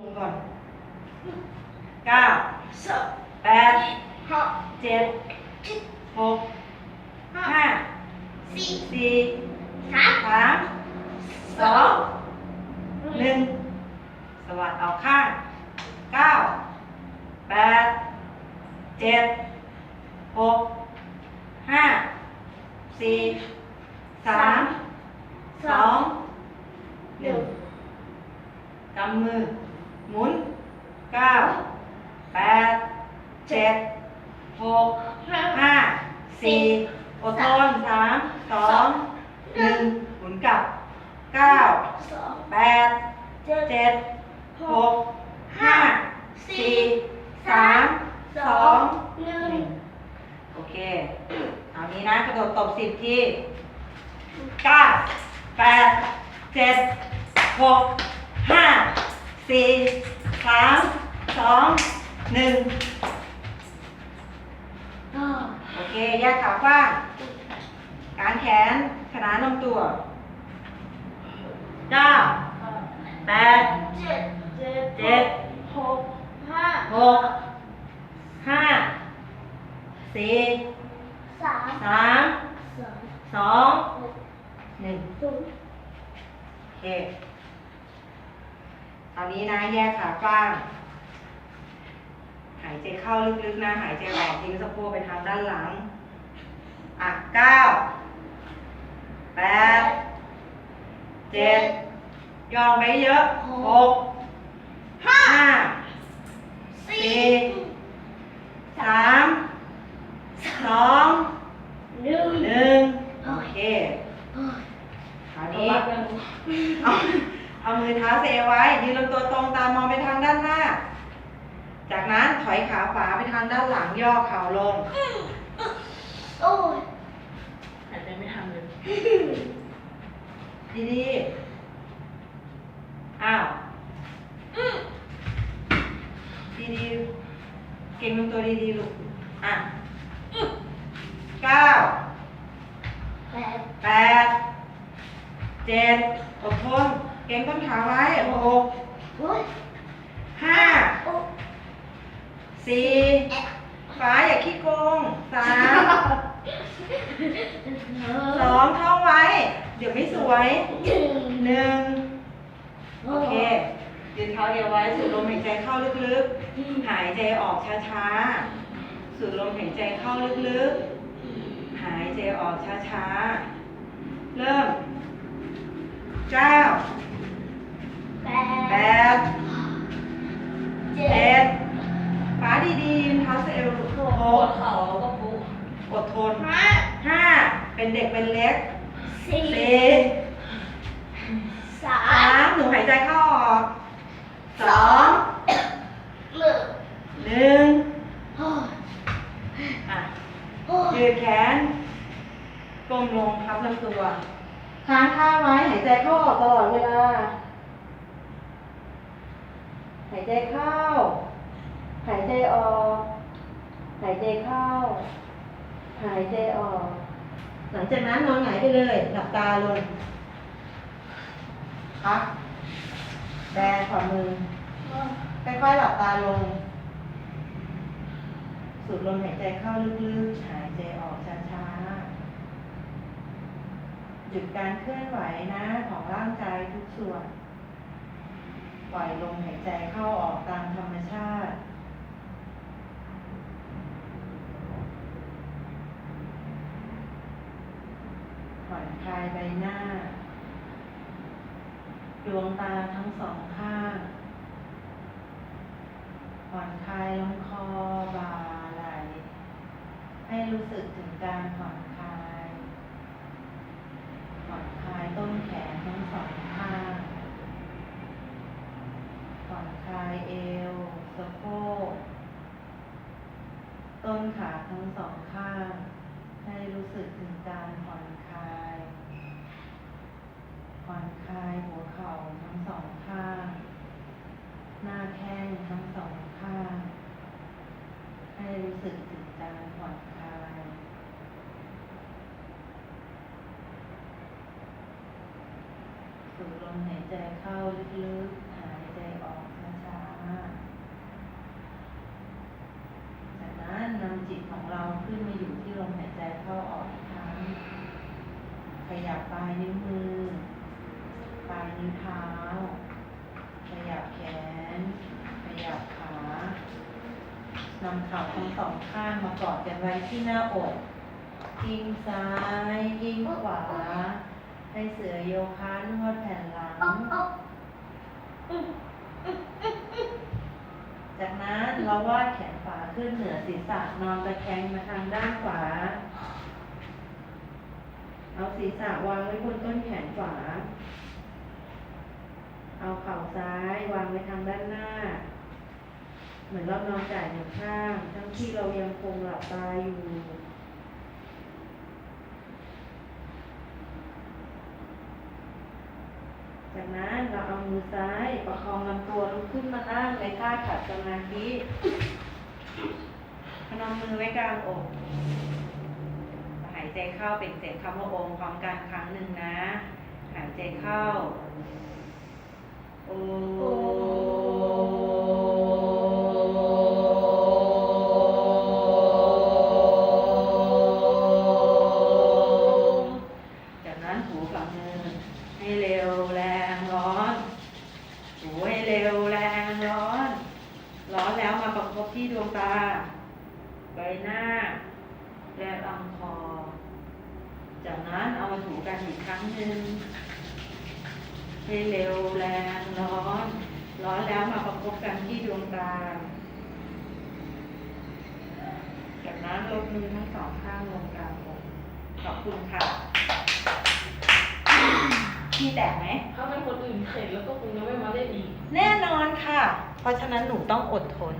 ลงก่อนเก้าสองแปดหกเจ็ดหกห้าสี่สี่สามสามสองหนึ่งสวัสดออกข้างเก้าแปดเจ็ดหกห้าสี่สามสองหนึ่งกำมือ หมุนเก้าแปดเจ็ดหกห้าสี่อดทนสามสองหนึ่งหมุนกลับเก้าแปดเจ็ดหกห้าสี่สามสองหนึ่งนึ่งโอเค เอานี้นะ กระโดดตบสิบทีเก้าแปดเจ็ดหกห้า สี่สามสองหนึ่งอ่าโอเค แยกขากว้างการแขนขนานลำตัวเก้าแปดเจ็ดเจ็ดหกห้าหกห้าสี่สามสามสองหนึ่งศูนย์โอเค ตอนนี้นะแยกขากว้าง หายใจเข้าลึกๆนะ หายใจออกทิ้งสะโพกไปทางด้านหลัง อะเก้าแปดเจ็ดยองไปเยอะหก ห้า ห้า สี่ สี่สามสอง หนึ่ง หนึ่งโอเค โอ้ย คราวนี้ เอาเอามือเท้าเซ ไว้ ยืนลำตัวตรงตามองไปทางด้านหน้า จากนั้นถอยขาขวาไปทางด้านหลังย่อเข่าลงโอ้ยหายใจไม่ทันเลยดีดีๆอ้าวอืมดีดีๆเก่งลำตัวดีดีๆลูกอะเก้าแปดแปดเจ็ดอดทน เก่งต้นขาไว้หกโอ้ยห้าโอ้สี่เอ็ดฟ้าอย่าขี้โกงสามสองท่องไว้ เดี๋ยวไม่สวยหนึ่งหนึ่งโอเคยืนเท้าเอวไว้ สูดลมหายใจเข้าลึกๆ หายใจออกช้าๆ สูดลมหายใจเข้าลึกๆ หายใจออกช้าๆ เริ่มเก้า เป็นเด็กเป็นเล็กสี่สี่สาสามมหนูหายใจเข้าออกสองหนึ่งหนึ่งโอ้ยอะโอ้ยยืดแขนก้มลงพับลำตัวค้างท่าไว้หายใจเข้าออกตลอดเวลา หายใจเข้า หายใจออก หายใจเข้า หายใจออก หลังจากนั้นนอนหงายไปเลย หลับตาลงพักแบขวามือค่อยๆหลับตาลง สูดลมหายใจเข้าลึกๆ หายใจออกช้าๆ หยุดการเคลื่อนไหวนะของร่างกายทุกส่วน ปล่อยลมหายใจเข้าออกตามธรรมชาติ ผ่ อนคลายใบหน้า ดวงตาทั้งสองข้างผ่อนคลายลงคอบ่าไหลให้รู้สึกถึงการผ่อนคลายผ่อนคลายต้นแขนทั้งสองข้างผ่อนคลายเอวสะโพกต้นขาทั้งสองข้าง ให้รู้สึก ลมหายใจเข้าลึกๆ หายใจออกช้าๆ จากนั้นนำจิตของเราขึ้นมาอยู่ที่ลมหายใจเข้าออกอีกครั้ง ขยับปลายนิ้วมือ ปลายนิ้วเท้า ขยับแขน ขยับขานำเข่าทั้งสองข้างมากอดกันไว้ที่หน้าอก ยิงซ้าย ยิงขวา ให้เสือโยคะนวดแผ่นหลัง จากนั้นเราวาดแขนขวาขึ้นเหนือศีรษะนอนตะแคงมาทางด้านขวา เอาศีรษะวางไว้บนต้นแขนขวา เอาเข่าซ้ายวางไว้ทางด้านหน้า เหมือนเรานอนจ่ายหนึ่งข้าง ทั้งที่เรายังคงหลับตาอยู่ จากนั้นเราเอามือซ้ายประคองลำตัวลุกขึ้นมานั่งในท่าขัดสมาธิพนมมือไว้กลางอก หายใจเข้าเป็นเสียงคำว่าองค์พร้อมกันครั้งหนึ่งนะ หายใจเข้าโอ และลำคอ จากนั้นเอามาถูกันอีกครั้งหนึ่งให้เร็วแรงร้อน ร้อนแล้วมาประคบกันที่ดวงตา จากนั้นลดมือทั้งสองข้างลงกลางอกขอบคุณค่ะที่แตกไหม ถ้าเป็นคนอื่นเข็นแล้วก็คงจะไม่มาเล่นอีก แน่นอนค่ะ เพราะฉะนั้นหนูต้องอดทน